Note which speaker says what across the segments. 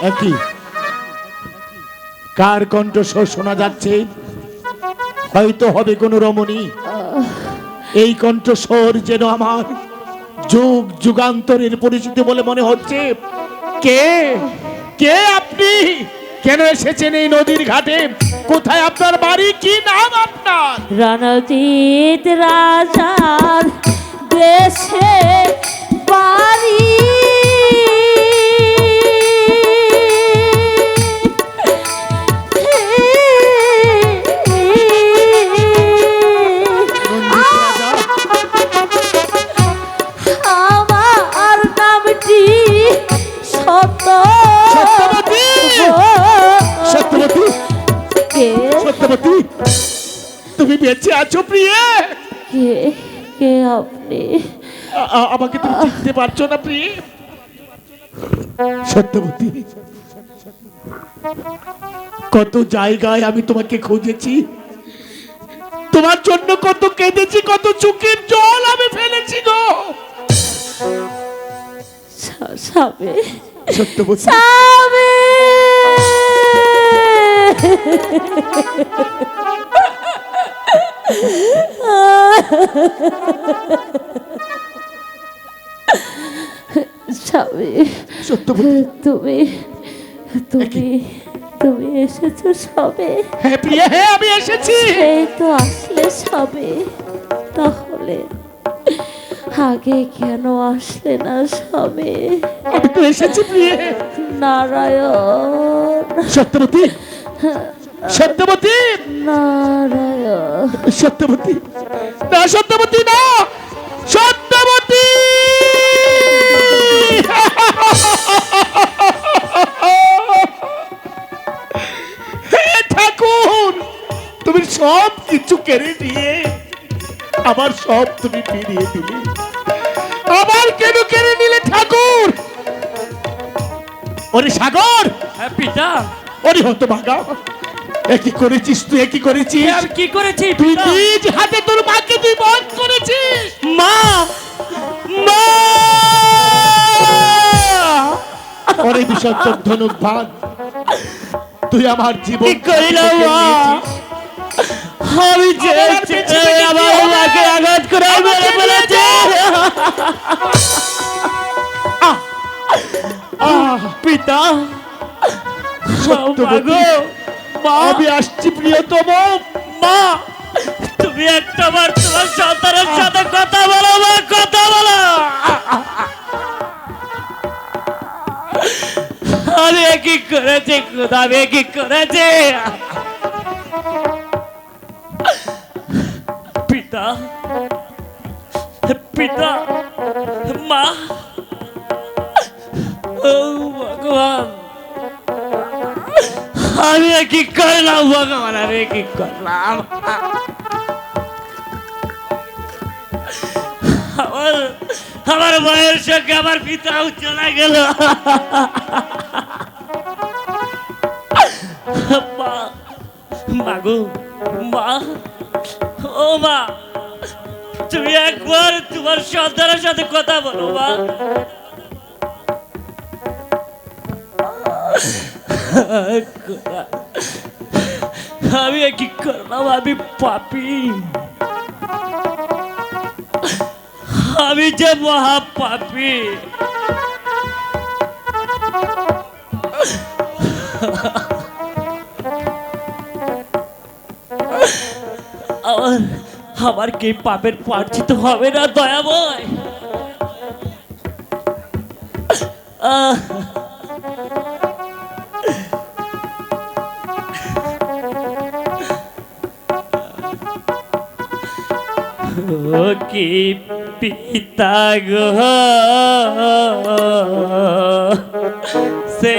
Speaker 1: একই। কার কণ্ঠস্বর শোনা যাচ্ছে? হয়তো হবে কোনো রমণী। এই কণ্ঠস্বর যেন আমার যুগ যুগান্তরের পরিচিতি বলে মনে হচ্ছে। কে? কে আপনি? কেন এসেছেন এই নদীর ঘাটে? কোথায় আপনার বাড়ি? কি নাম আপনার?
Speaker 2: রণজিৎ রাজার দেশে কে
Speaker 1: তুমি বেঁচে আছো প্রিয়ে।
Speaker 2: কে কে আপনি?
Speaker 1: আ- আ- আমাকে তুমি চিনতে পারছ না প্রিয়ে। সত্যবতী কত জায়গায় আমি তোমাকে খুঁজেছি। তোমার জন্য কত কেঁদেছি কত চোখের জল আমি ফেলেছি গো।
Speaker 2: সা- স্বামী
Speaker 1: সত্যবতী।
Speaker 2: স্বামী তুমি তুমি তুমি এসেছ সবে।
Speaker 1: হ্যাঁ প্রিয়া হ্যাঁ আমি এসেছি।
Speaker 2: এই তো আসলে সবে। তাহলে আগে কেন আসলে না সবে?
Speaker 1: আমি তো এসেছি প্রিয়ে।
Speaker 2: নারায়ণ।
Speaker 1: সত্যবতী। সত্যবতী?
Speaker 2: নারায়ণ।
Speaker 1: সত্যবতী। না সত্যবতী না সত্যবতী! ঠাকুর তুমি সব কিছু কেড়ে নিয়ে আমার সব তুমি ফিরিয়ে দিলে। আবার কেন কেড়ে নিলে ঠাকুর? ওরে সাগর!
Speaker 3: হ্যাঁ পিতা।
Speaker 1: ওরে হতো ভাগা একই করেছিস তুই? একই করেছিস?
Speaker 3: আমি কি করেছি
Speaker 1: তুই? নিজ হাতে তোর মাকে তুই বধ করেছিস।
Speaker 3: মা! মা!
Speaker 1: ওরে বিষাক্ত ধনুক ভাগ তুই আমার জীবন
Speaker 3: কি করিলাম? আমি যে
Speaker 1: আমার আর?
Speaker 3: মাকে আঘাত করে মেরে ফেলেছে। পিতা
Speaker 1: সত্যবতী, আমি আসছি প্রিয়তম।
Speaker 3: মা তুমি একটা বার তোমার সন্তানের সাথে কথা বলো মা কথা বলো। আমি কি করেছি খুদা কি করেছি? পিতা পিতা মা ও ভগবান। আমি কি করলাম ভগবান, আমি কি করলাম? আমার আমার মায়ের সঙ্গে আমার পিতাও চলে গেল। মাগো মা, ও মা, তুমি একবার তোমার সন্তানের সাথে কথা বলো, মা। আমি কি করলাম? আমি পাপি। আমি যে মহা পাপি আমার আমার কি পাপের পার্জিত হবে না, দয়াময়? আহ ও কি পিতা গো? সে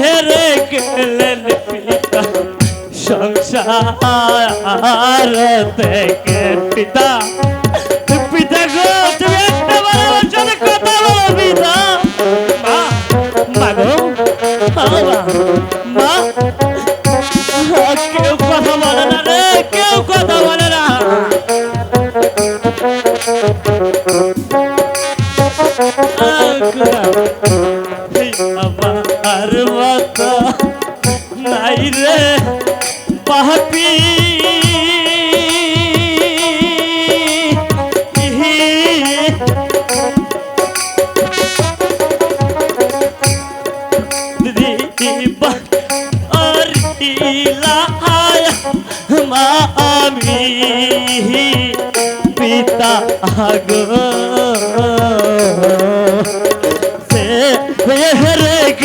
Speaker 3: হেরে গেলেন পিতা। সংসার থেকে পিতা। পিতা গো কথা বলো পিতা। মা মা গো আমার মতো নাই রে পাপি। আমি পিতা গো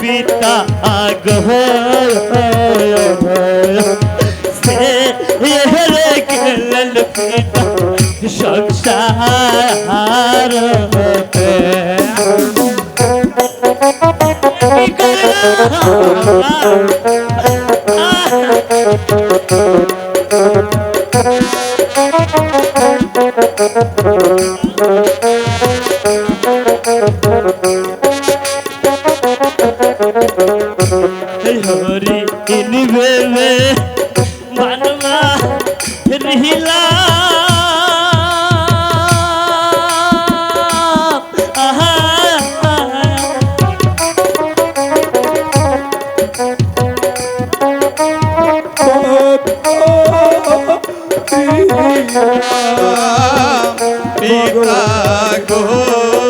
Speaker 3: পিতা গহ গেলেন পিতা সংসার কি আহা
Speaker 4: পিতা গো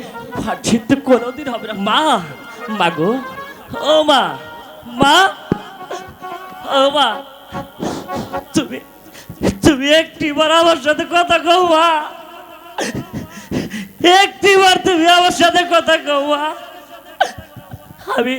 Speaker 3: ফাটছিত কোনোদিন হবে না। মা মা গো। ও মা মা। ও মা। তুমি তুমি একটিবার আমার সাথে কথা কও, মা। একটিবার তুমি আমার সাথে কথা কও, মা। আমি